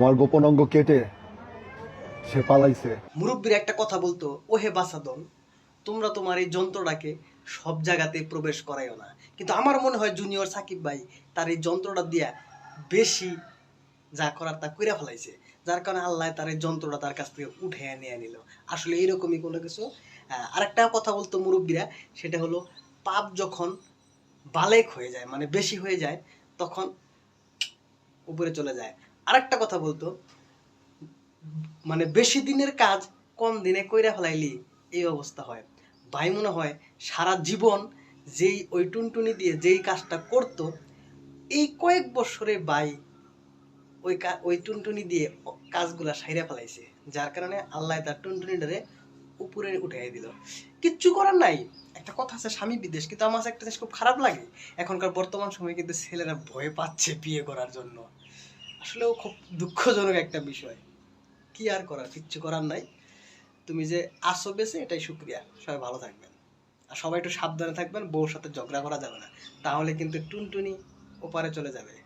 আমার গোপন অঙ্গ কেটে সে পালাইছে। মুরব্বীর একটা কথা বলতো ও হে বাসাদন তোমরা তোমার এই যন্ত্রটাকে সব জায়গাতে প্রবেশ করাইও না। কিন্তু আমার মনে হয় জুনিয়র সাকিব ভাই তার এই যন্ত্রটা দিয়া বেশি যা করার তা কইরা ফেলাইছে। যার কারণে আল্লাহ তার এই যন্ত্রটা তার কাছ থেকে উঠে নিয়ে নিল। আসলে এইরকমই কোনো কিছু। আহ, আরেকটা কথা বলতো মুরব্বীরা সেটা হলো পাপ যখন বালেক হয়ে যায় মানে বেশি হয়ে যায় তখন উপরে চলে যায়। আরেকটা কথা বলতো। মানে বেশি দিনের কাজ কম দিনে কইরা ফেলাইলি এই অবস্থা হয়। ভাই মনে হয় সারা জীবন যেই ওই টুনটুনি দিয়ে যেই কাজটা করতো, এই কয়েক বছরে ভাই ওই ওই টুনটুনি দিয়ে কাজগুলা সাইরা ফেলাইছে। যার কারণে আল্লাহ তার টুনটুনি টুনটুনিটারে উপরে উঠাই দিল। কিচ্ছু করার নাই। একটা কথা আছে, স্বামী বিদেশ, কিন্তু আমার একটা জিনিস খুব খারাপ লাগে। এখনকার বর্তমান সময়ে কিন্তু ছেলেরা ভয় পাচ্ছে বিয়ে করার জন্য। আসলেও খুব দুঃখজনক একটা বিষয়। কি আর করার? কিচ্ছু করার নাই। তুমি যে আসো বেছে এটাই শুক্রিয়া। সবাই ভালো থাকবেন। আর সবাই একটু সাবধানে থাকবেন, বউর সাথে ঝগড়া করা যাবে না। তাহলে কিন্তু টুনটুনি ওপারে চলে যাবে।